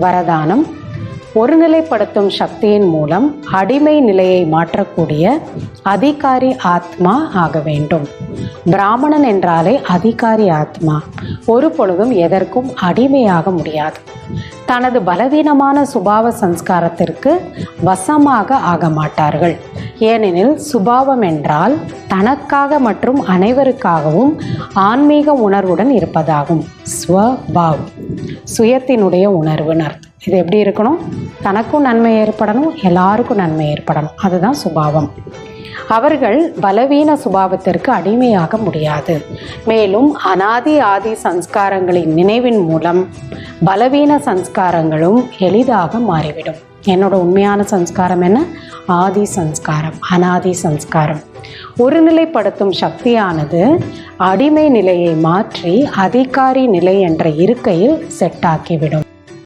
வரதானம் ஒருநிலைப்படுத்தும் சக்தியின் மூலம் அடிமை நிலையை மாற்றக்கூடிய அதிகாரி ஆத்மா ஆக வேண்டும். பிராமணன் என்றாலே அதிகாரி ஆத்மா. ஒரு பொழுதும் எதற்கும் அடிமையாக முடியாது. தனது பலவீனமான சுபாவ சம்ஸ்காரத்திற்கு வசமாக ஆக மாட்டார்கள். ஏனெனில் சுபாவம் என்றால் தனக்காக மற்றும் அனைவருக்காகவும் ஆன்மீக உணர்வுடன் இருப்பதாகும். ஸ்வபாவ் சுயத்தினுடைய உணர்வுன்னு அர்த்தம் இது எப்படி இருக்கணும்? தனக்கும் நன்மை ஏற்படணும் எல்லாருக்கும் நன்மை ஏற்படணும். அதுதான் சுபாவம். அவர்கள் பலவீன சுபாவத்திற்கு அடிமையாக முடியாது. மேலும் அனாதி ஆதி சம்ஸ்காரங்களின் நினைவின் மூலம் பலவீன சம்ஸ்காரங்களும் எளிதாக மாறிவிடும். என்னோட உண்மையான சம்ஸ்காரம் என்ன? ஆதி சம்ஸ்காரம் அனாதி சம்ஸ்காரம். ஒருநிலைப்படுத்தும் சக்தியானது அடிமை நிலையை மாற்றி அதிகாரி நிலை என்ற இருக்கையில் செட்டாக்கிவிடும்